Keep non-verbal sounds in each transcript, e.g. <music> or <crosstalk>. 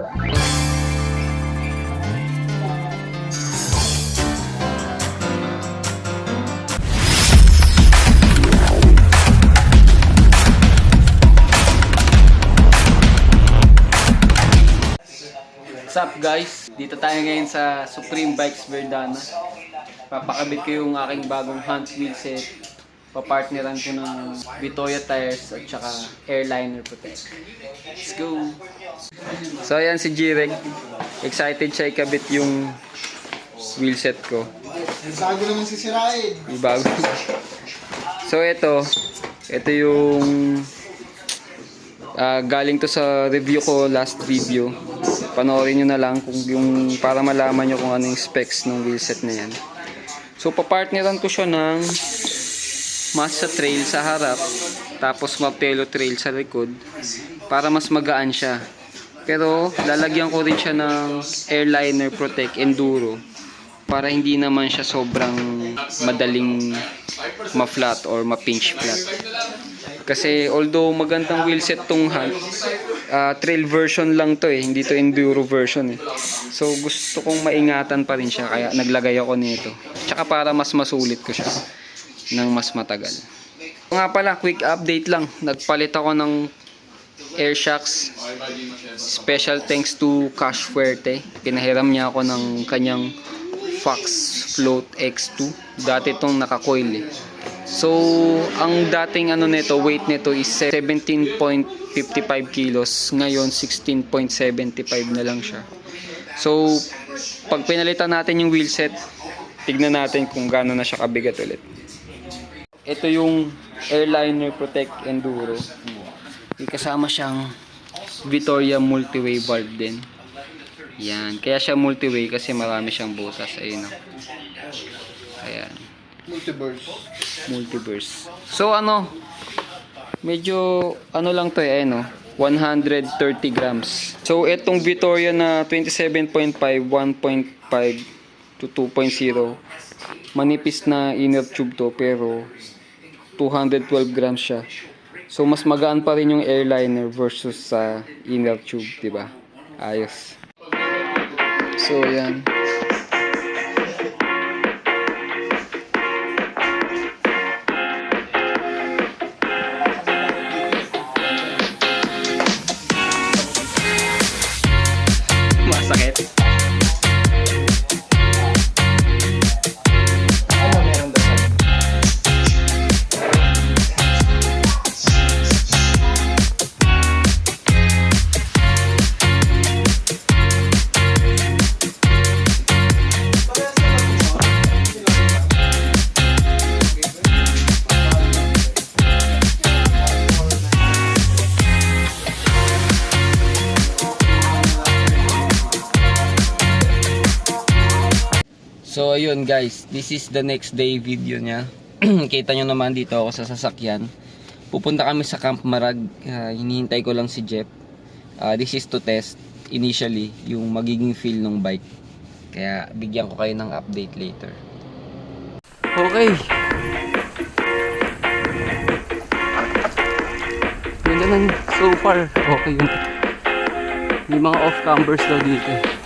What's up guys? Dito tayo ngayon sa Supreme Bikes Verdana. Papakabit ko yung aking bagong Hunt wheel set. Papartneran ko ng Vitoya tires at saka airliner protect. Let's go! So ayan si Jirek. Excited siya ikabit yung wheel set ko. Bago naman sisirain. Yung bago. so ito, ito yung ah, galing to sa review ko last video. Panoorin nyo na lang kung yung para malaman nyo kung ano yung specs ng wheelset na yan. So papartneran ko siya ng Mazda Trail sa harap tapos Martello Trail sa likod para mas magaan siya. Pero lalagyan ko rin siya ng Airliner Protect Enduro para hindi naman siya sobrang madaling ma-flat or ma-pinch flat. Kasi although magandang wheelset tong Hunt, ah, trail version lang to eh, hindi to enduro version eh. So gusto kong maingatan pa rin siya kaya naglagay ako nito. Tsaka para mas masulit ko siya ng mas matagal. Nga pala, quick update lang. Nagpalit ako ng air shocks. Special thanks to Cash Fuerte. Pinahiram niya ako ng kanyang Fox Float X2. Dati itong naka-coil eh. So, ang dating ano nito, weight nito is 17.55 kilos. Ngayon, 16.75 na lang siya. So, pag pinalitan natin yung wheelset, tignan natin kung gaano na siya kabigat ulit. Ito yung Airliner Protect Enduro. May kasama siyang Vittoria Multiway valve din. Yan. Kaya siya multiway kasi marami siyang butas. Ayun. oh. Ayan. Multiverse. Multiverse. So ano, medyo ano lang to eh, ano, 130 grams. So etong Vittoria na 27.5, 1.5 to 2.0, manipis na inner tube to pero 212 grams siya. So mas magaan pa rin yung airliner versus sa inner tube, 'di ba? Ayos. So yan. So ayun guys, this is the next day video niya. <clears throat> Kita nyo naman dito ako sa sasakyan. Pupunta kami sa Camp Marag. Ah, hinihintay ko lang si Jeff. Ah, this is to test initially yung magiging feel ng bike. Kaya bigyan ko kayo ng update later. Okay. Ganda ng so far. Okay yun. May mga off-cambers daw dito.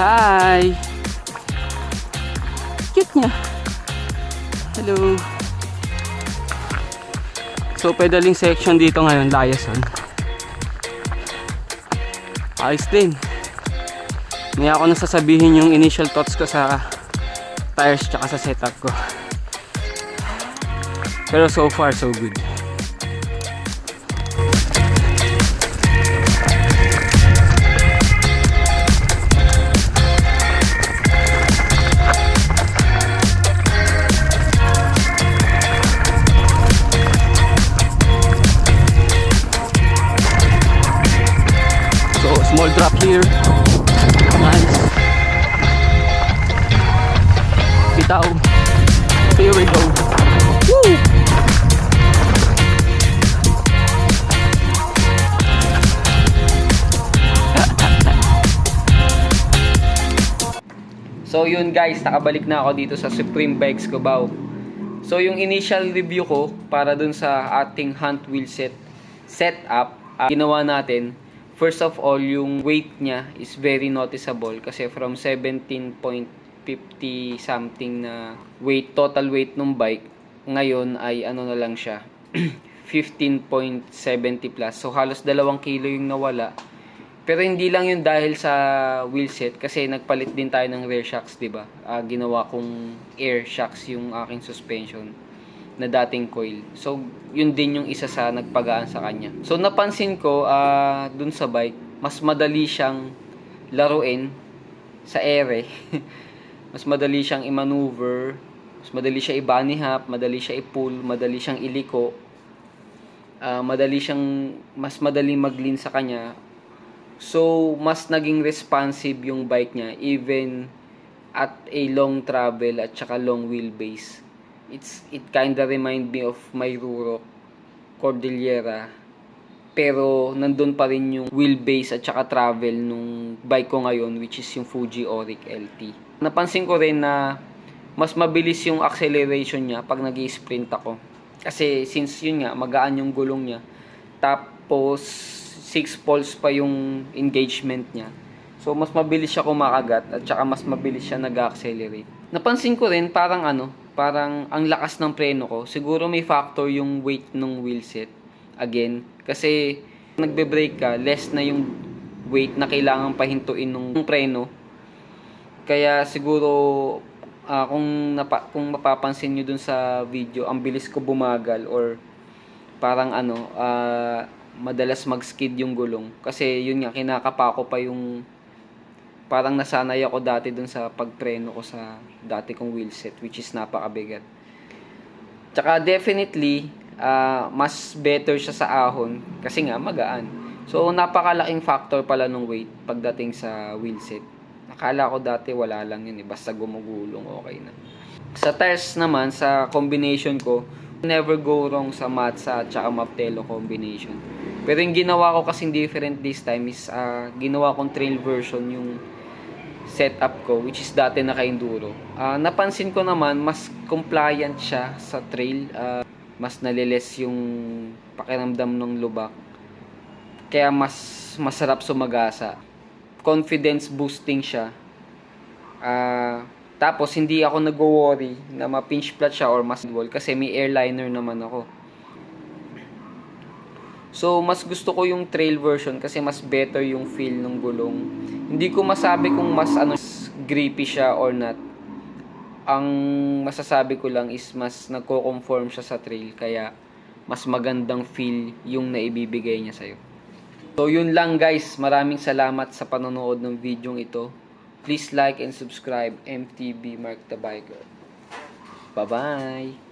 Hi! Cute niya. Hello. So, pedaling section dito ngayon, Liason. Ayos din. Hindi ako nasasabihin yung initial thoughts ko sa tires tsaka sa setup ko. Pero so far, so good. Small drop here. Nice. Bitaw. Here we go. Woo! <laughs> So yun guys, nakabalik na ako dito sa Supreme Bikes Cubao. So yung initial review ko para dun sa ating hunt wheel set setup, ah, ginawa natin, first of all, yung weight niya is very noticeable kasi from 17.50 something na weight, total weight ng bike, ngayon ay ano na lang siya, <clears throat> 15.70 plus. So halos dalawang kilo yung nawala. Pero hindi lang yun dahil sa wheelset kasi nagpalit din tayo ng rear shocks, 'di ba? Ah, ginawa kong air shocks yung aking suspension na dating coil. So, yun din yung isa sa nagpagaan sa kanya. So, napansin ko ah dun sa bike, mas madali siyang laruin sa ere. <laughs> mas madali siyang i-maneuver, mas madali siya i-bunny hop, madali siya i-pull, madali siyang iliko. Ah, madali siyang mas madali mag-lean sa kanya So, mas naging responsive yung bike niya even at a long travel at saka long wheelbase. It's it kinda remind me of my Ruro Cordillera. Pero nandun pa rin yung wheelbase at saka travel nung bike ko ngayon which is yung Fuji Auric LT. Napansin ko rin na mas mabilis yung acceleration niya pag nag sprint ako. Kasi since yun nga, magaan yung gulong niya. Tapos 6 poles pa yung engagement niya. So, mas mabilis siya kumakagat at saka mas mabilis siya nag-accelerate. Napansin ko rin, parang ano, parang ang lakas ng preno ko. Siguro may factor yung weight ng wheelset. Again, kasi nagbe-brake ka, less na yung weight na kailangan pahintuin ng preno. Kaya siguro ah, kung napa, kung mapapansin niyo dun sa video, ang bilis ko bumagal or parang ano, ah, madalas mag-skid yung gulong. Kasi yun nga, kinakapa ko pa yung parang nasanay ako dati dun sa pagpreno ko sa dati kong wheelset, which is napakabigat. Tsaka definitely, ah, mas better siya sa ahon kasi nga magaan. So, napakalaking factor pala nung weight pagdating sa wheelset. Nakala ko dati wala lang yun eh, basta gumugulong okay na. Sa tires naman, sa combination ko, never go wrong sa Matsa at saka Maptelo combination. Pero yung ginawa ko kasing different this time is ah, ginawa kong trail version yung setup ko which is dati naka-enduro. Ah, napansin ko naman mas compliant siya sa trail. Ah, mas naliles yung pakiramdam ng lubak. Kaya mas masarap sumagasa. Confidence boosting siya. Ah, tapos hindi ako nag-worry na ma-pinch flat siya or mas wall kasi may airliner naman ako. So, mas gusto ko yung trail version kasi mas better yung feel ng gulong. Hindi ko masabi kung mas ano grippy siya or not. Ang masasabi ko lang is mas nagko-conform siya sa trail kaya mas magandang feel yung naibibigay niya sa'yo. So, yun lang guys. Maraming salamat sa panonood ng video ito. Please like and subscribe MTB Mark the Biker. Bye-bye!